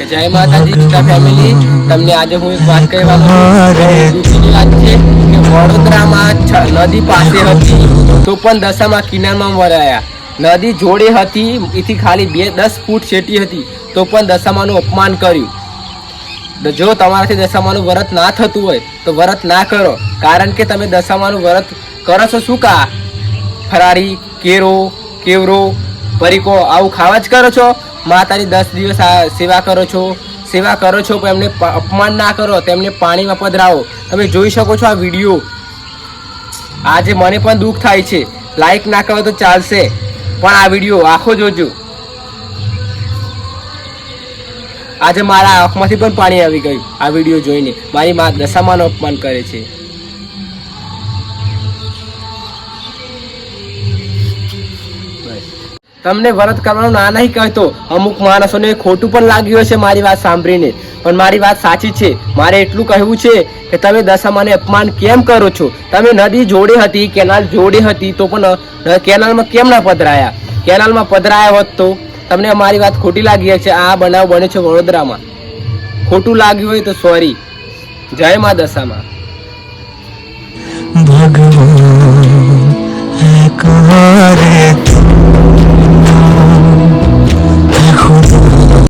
કે જય માતાજી સીતા ફેમિલી તમને આજે હું એક વાત કહેવા. દુઃખની વાત છે કે વડોદરામાં નદી પાસે હતી તો પણ દશામાં કિનારમાં વરાયા. નદી જોડે હતી એથી ખાલી બે દસ ફૂટ છેટી હતી તો પણ દશામાનું અપમાન કર્યું. જો તમારાથી દશામાનું વ્રત ના થતું હોય તો વ્રત ના કરો. કારણ કે તમે દશામાનું વ્રત કરો છો શું કા? ફરાળી કેરો કેવરો પરીકો આવું ખાવા જ કરો છો? માતાની દસ દિવસ સેવા કરો છો, સેવા કરો છો, પણ એમને અપમાન ના કરો તેમને પાણીમાં પધરાવો. તમે જોઈ શકો છો આ વીડિયો. આજે મને પણ દુઃખ થાય છે. લાઈક ના કરો તો ચાલશે. પણ આ વીડિયો આખો જોજો. આજે મારા આંખમાંથી પણ પાણી આવી ગયું, આ વીડિયો જોઈને. મારી મા દશામાનું અપમાન કરે છે. તમને વ્રત કરવાનું ના નહીં કહેતો. અમુક માણસોને ખોટું પણ લાગ્યું હશે મારી વાત સાંભળીને. પણ મારી વાત સાચી છે. મારે એટલું કહેવું છે કે તમે દશામાને અપમાન કેમ કરો છો? તમે નદી જોડે હતી, કેનાલ જોડે હતી, તો પણ કેનાલમાં કેમ ના પધરાયા? કેનાલમાં પધરાયા હોત તો તમને અમારી વાત ખોટી લાગી છે આ બનાવ બને છે વડોદરામાં. ખોટું લાગ્યું હોય તો સોરી જય મા દશામાં.